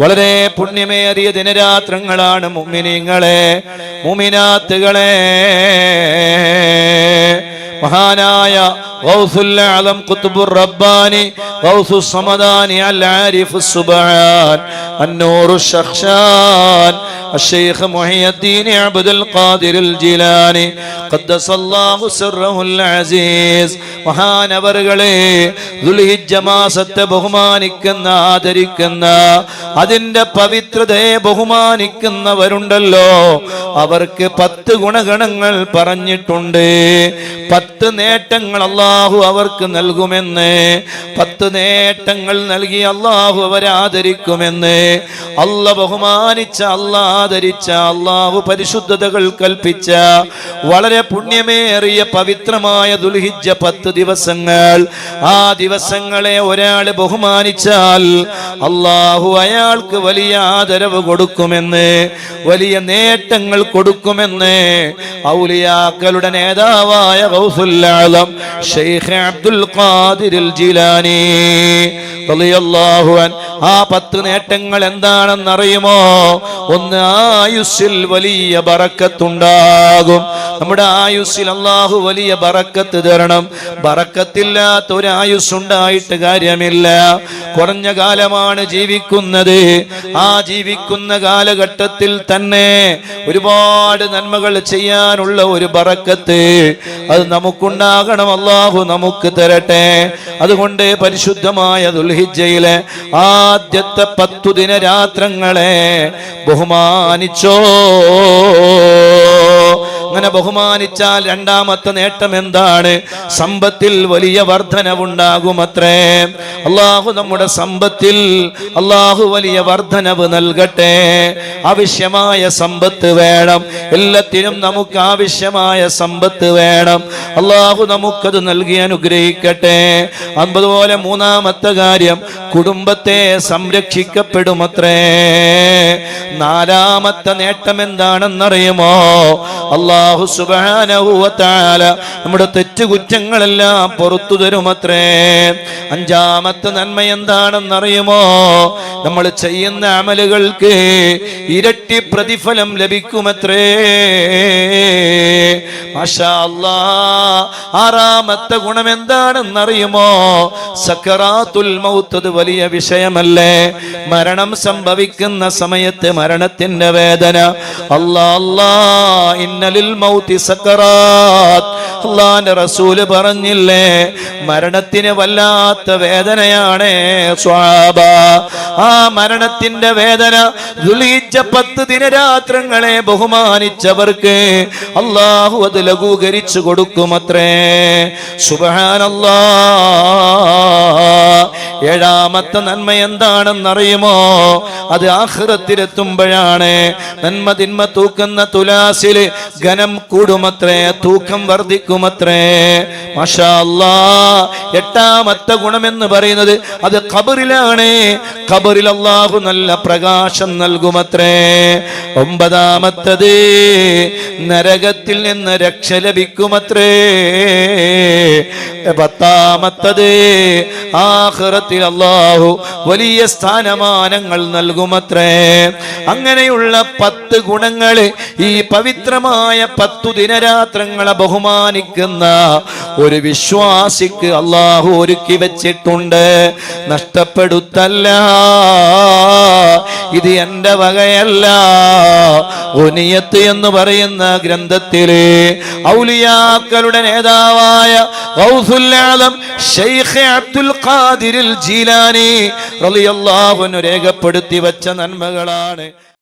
വളരെ പുണ്യമേറിയ ദിനരാത്രങ്ങളാണ് മുമിനിങ്ങളെ മുമിനാത്തുകളെ മഹാനായ ഗൗസുൽ ആലം ഖുത്ബുർ റബ്ബാനി ഗൗസു സമദാനി അൽ ആരിഫ് സുബ്ഹാൻ അന്നൂറു ശഖ്ശാൻ الشيخ محي الدين عبد القادر الجيلاني قدس الله سره العزيز മഹാനവറുകളെ ദുൽഹിജ്ജ മാസത്തെ ബഹുമാനിക്കുന്ന ആദരിക്കുന്ന അതിന്റെ പവിത്രതയെ ബഹുമാനിക്കുന്നവരുണ്ടല്ലോ അവർക്ക് പത്ത് ഗുണഗണങ്ങൾ പറഞ്ഞിട്ടുണ്ട് പത്ത് നേട്ടങ്ങൾ അള്ളാഹു അവർക്ക് നൽകുമെന്ന് പത്ത് നേട്ടങ്ങൾ നൽകി അള്ളാഹു അവരെ ആദരിക്കുമെന്ന് അല്ല ബഹുമാനിച്ച അല്ലാദരിച്ച അള്ളാഹു പരിശുദ്ധതകൾ കൽപ്പിച്ച വളരെ പുണ്യമേറിയ പവിത്രമായ ദുൽഹിജ പത്ത് ദിവസങ്ങൾ ആ ദിവസങ്ങളെ ഒരാൾ ബഹുമാനിച്ചാൽ അള്ളാഹു അയാൾക്ക് വലിയ ആദരവ് കൊടുക്കുമെന്ന് വലിയ നേട്ടങ്ങൾ കൊടുക്കുമെന്ന് ഔലിയാക്കളുടെ നേതാവായ ഗൗസുല്ലാലം الشيخ عبد القادر الجيلاني. ആ പത്ത് നേട്ടങ്ങൾ എന്താണെന്നറിയുമോ? ഒന്ന് ആയുസ്സിൽ വലിയ ബറക്കത്തുണ്ടാകും. നമ്മുടെ ആയുസ്സിൽ അള്ളാഹു വലിയ ബറക്കത്ത് തരണം. ബറക്കത്തില്ലാത്ത ഒരു ആയുസ് ഉണ്ടായിട്ട് കാര്യമില്ല. കുറഞ്ഞ കാലമാണ് ജീവിക്കുന്നത്. ആ ജീവിക്കുന്ന കാലഘട്ടത്തിൽ തന്നെ ഒരുപാട് നന്മകൾ ചെയ്യാനുള്ള ഒരു ബറക്കത്ത് അത് നമുക്കുണ്ടാകണം. അള്ളാഹു നമുക്ക് തരട്ടെ. അതുകൊണ്ട് പരിശുദ്ധമായ ദുൽഹിജയിലെ ആദ്യത്തെ പത്തു ദിനരാത്രങ്ങളെ ബഹുമാനിച്ചോ. അങ്ങനെ ബഹുമാനിച്ചാൽ രണ്ടാമത്തെ നേട്ടം എന്താണ്? സമ്പത്തിൽ വലിയ വർധനവുണ്ടാകുമത്രേ. അള്ളാഹു നമ്മുടെ സമ്പത്തിൽ അള്ളാഹു വലിയ വർധനവ് നൽകട്ടെ. ആവശ്യമായ സമ്പത്ത് വേണം. എല്ലാത്തിനും നമുക്ക് ആവശ്യമായ സമ്പത്ത് വേണം. അള്ളാഹു നമുക്കത് നൽകി അനുഗ്രഹിക്കട്ടെ. അതുപോലെ മൂന്നാമത്തെ കാര്യം കുടുംബത്തെ സംരക്ഷിക്കപ്പെടുമത്രേ. നാലാമത്തെ നേട്ടം എന്താണെന്നറിയുമോ? അള്ളാഹു സുബാനഹുവത്താല നമ്മുടെ തെറ്റുകുറ്റങ്ങളെല്ലാം പുറത്തു തരുമത്രേ. അഞ്ചാമത്തെ നന്മ എന്താണെന്നറിയുമോ? നമ്മൾ ചെയ്യുന്ന അമലുകൾക്ക് ഇരട്ടി പ്രതിഫലം ലഭിക്കുമത്രേ. ആറാമത്തെ ഗുണം എന്താണെന്നറിയുമോ? സക്കറാത്തുൽ മൗത്ത് അത് വലിയ വിഷയമല്ലേ? മരണം സംഭവിക്കുന്ന സമയത്ത് മരണത്തിന്റെ വേദന. അല്ലാ അല്ലാ ഇന്നലിൽ മൗത്തി സക്കറാത്ത്. അള്ളാന്റെ റസൂൽ പറഞ്ഞില്ലേ? മരണത്തിന് വല്ലാത്ത വേദനയാണ് സ്വാബ ആ മരണത്തിന്റെ വേദന ദുലീച്ച പത്ത് ദിനരാത്രങ്ങളെ ബഹുമാനിച്ചവർക്ക് അള്ളാഹു അത് ലഘൂകരിച്ചു കൊടുക്കുമത്രേ. സുബാനല്ലാ ഏഴാമത്തെ നന്മ എന്താണെന്നറിയുമോ? അത് ആഹൃതത്തിലെത്തുമ്പോഴാണ് നന്മ തിന്മ തൂക്കുന്ന തുലാസിൽ ഘനം കൂടുമത്രേ. തൂക്കം വർദ്ധിക്കുമത്രേ മാഷാ അല്ലാ എട്ടാമത്തെ ഗുണമെന്ന് പറയുന്നത് അത് ഖബറിലാണ്. ഖബറിൽ അള്ളാഹു നല്ല പ്രകാശം നൽകുമത്രേ. ഒമ്പതാമത്തത് നരകത്തിൽ നിന്ന് രക്ഷ ലഭിക്കുമത്രേ. പത്താമത്തത് ആഹ്റത്തിൽ അള്ളാഹു വലിയ സ്ഥാനമാനങ്ങൾ നൽകുമത്രേ. അങ്ങനെയുള്ള പത്ത് ഗുണങ്ങൾ ഈ പവിത്രമായ പത്തു ദിനരാത്രങ്ങളെ ബഹുമാനിക്കുന്ന ഒരു വിശ്വാസിക്ക് അള്ളാഹു ഒരുക്കി വെച്ചിട്ടുണ്ട്. നഷ്ടപ്പെടുത്തല്ല. ഇത് എന്റെ വകയല്ല. ഒനിയത്ത് എന്ന് പറയുന്ന ഗ്രന്ഥത്തിൽ ഔലിയാക്കളുടെ നേതാവായ രേഖപ്പെടുത്തി വെച്ച നന്മകളാണ്.